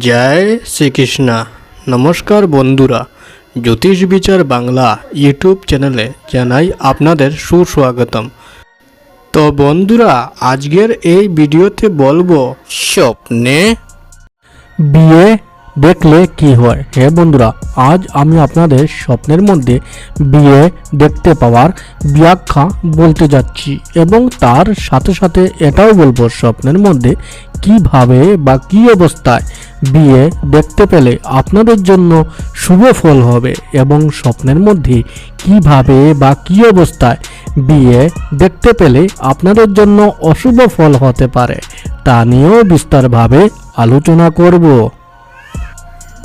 জয় শ্রীকৃষ্ণা। নমস্কার বন্ধুরা জ্যোতিষ বিচার বাংলা ইউটিউব চ্যানেলে জানাই আপনাদের সুস্বাগতম। তো বন্ধুরা আজকের এই ভিডিওতে বলব স্বপ্নে বিয়ে দেখলে কি হয়? হ্যাঁ বন্ধুরা, আজ আমি আপনাদের স্বপ্নের মধ্যে বিয়ে দেখতে পাওয়ার ব্যাখ্যা বলতে যাচ্ছি এবং তার সাথে সাথে এটাও বলব স্বপ্নের মধ্যে কীভাবে বা কি অবস্থায় বিয়ে দেখতে পেলে আপনাদের জন্য শুভ ফল হবে এবং স্বপ্নের মধ্যে কীভাবে বা কি অবস্থায় বিয়ে দেখতে পেলে আপনাদের জন্য অশুভ ফল হতে পারে তা নিয়েও বিস্তারভাবে আলোচনা করব।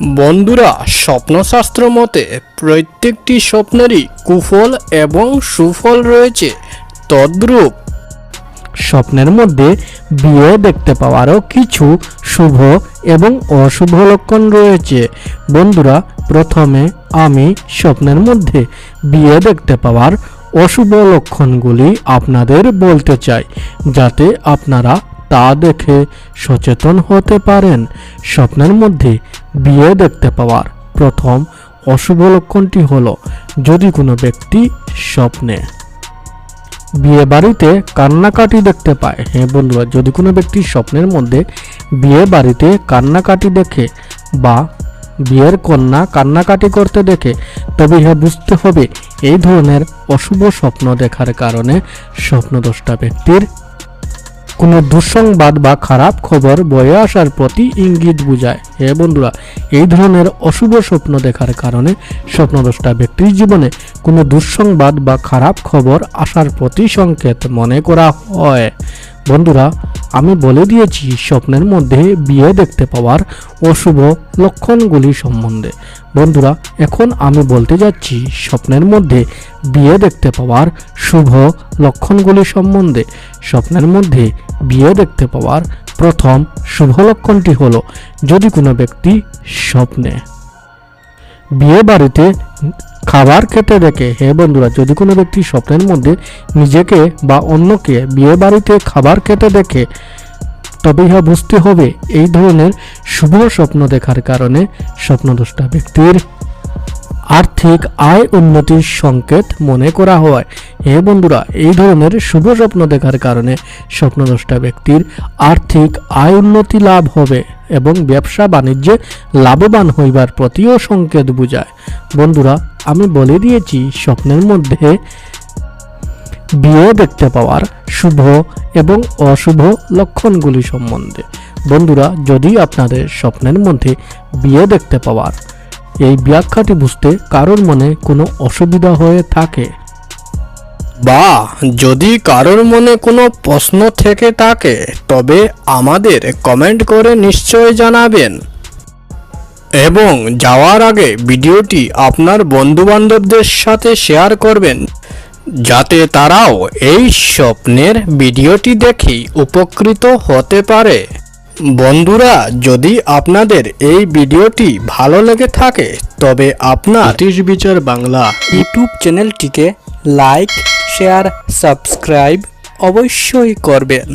বন্ধুরা, স্বপ্নশাস্ত্র মতে প্রত্যেকটি স্বপ্নেরই কুফল এবং সুফল রয়েছে, তদ্রূপ। স্বপ্নের মধ্যে বিয়ে দেখতে পাওয়ারও কিছু শুভ এবং অশুভ লক্ষণ রয়েছে। বন্ধুরা, প্রথমে আমি স্বপ্নের মধ্যে বিয়ে দেখতে পাওয়ার অশুভ লক্ষণগুলি আপনাদের বলতে চাই, যাতে আপনারা তা দেখে সচেতন হতে পারেন। স্বপ্নের মধ্যে বিয়ে দেখতে পাওয়ার প্রথম অশুভ লক্ষণটি হলো, যদি কোনো ব্যক্তি স্বপ্নে বিয়ে বাড়িতে কান্নাকাটি দেখতে পায় হ্যাঁ বন্ধুরা, যদি কোনো ব্যক্তি স্বপ্নের মধ্যে বিয়ে বাড়িতে কান্নাকাটি দেখে বা বিয়ের কন্যা কান্নাকাটি করতে দেখে, তবে ইহা বুঝতে হবে এই ধরনের অশুভ স্বপ্ন দেখার কারণে স্বপ্নদ্রষ্টা ব্যক্তির কোনো দুঃসংবাদ বা খারাপ খবর বয়ে আসার প্রতি ইঙ্গিত বুঝায়। হে বন্ধুরা, এই ধরনের অশুভ স্বপ্ন দেখার কারণে স্বপ্নদ্রষ্টা ব্যক্তির জীবনে কোনো দুঃসংবাদ বা খারাপ খবর আসার প্রতি সংকেত মনে করা হয়। বন্ধুরা, আমি বলে দিয়েছি, স্বপ্নের মধ্যে বিয়ে দেখতে পাওয়ার অশুভ লক্ষণগুলি সম্বন্ধে। বন্ধুরা, এখন আমি বলতে যাচ্ছি, স্বপ্নের মধ্যে বিয়ে দেখতে পাওয়ার শুভ লক্ষণগুলি সম্বন্ধে। স্বপ্নের মধ্যে বিয়ে দেখতে পাওয়ার প্রথম শুভ লক্ষণটি হল, যদি কোনো ব্যক্তি স্বপ্নে বিয়ে বাড়িতে খাবার খেতে দেখে, হে বন্ধুরা, যদি কোনো ব্যক্তি স্বপ্নের মধ্যে নিজেকে বা অন্যকে বিয়ে বাড়িতে খাবার খেতে দেখে তবে ইহা বুঝতে হবে। এই ধরনের শুভ স্বপ্ন দেখার কারণে স্বপ্নদ্রষ্টা ব্যক্তির আর্থিক আয় উন্নতির সংকেত মনে করা হয়। হে বন্ধুরা, এই ধরনের শুভ স্বপ্ন দেখার কারণে স্বপ্নদ্রষ্টা ব্যক্তির আর্থিক আয় উন্নতি লাভ হবে এবং ব্যবসা বাণিজ্যে লাভবান হইবার প্রতিও সংকেত বুঝায়। বন্ধুরা, আমি বলে দিয়েছি, স্বপ্নের মধ্যে বিয়ে দেখতে পাওয়ার শুভ এবং অশুভ লক্ষণগুলি সম্বন্ধে। বন্ধুরা, যদি আপনাদের স্বপ্নের মধ্যে বিয়ে দেখতে পাওয়ার এই ব্যাখ্যাটি বুঝতে কারোর মনে কোনো অসুবিধা হয়ে থাকে। বা যদি কারোর মনে কোনো প্রশ্ন থেকে থাকে, তবে আমাদের কমেন্ট করে নিশ্চয় জানাবেন। এবং যাওয়ার আগে ভিডিওটি আপনার বন্ধুবান্ধবদের সাথে শেয়ার করবেন, যাতে তারাও এই স্বপ্নের ভিডিওটি দেখেই উপকৃত হতে পারে। বন্ধুরা যদি আপনাদের এই ভিডিওটি ভালো লেগে থাকে তবে আপনার জ্যোতিষ বিচার বাংলা ইউটিউব চ্যানেলটিকে লাইক শেয়ার সাবস্ক্রাইব অবশ্যই করবেন।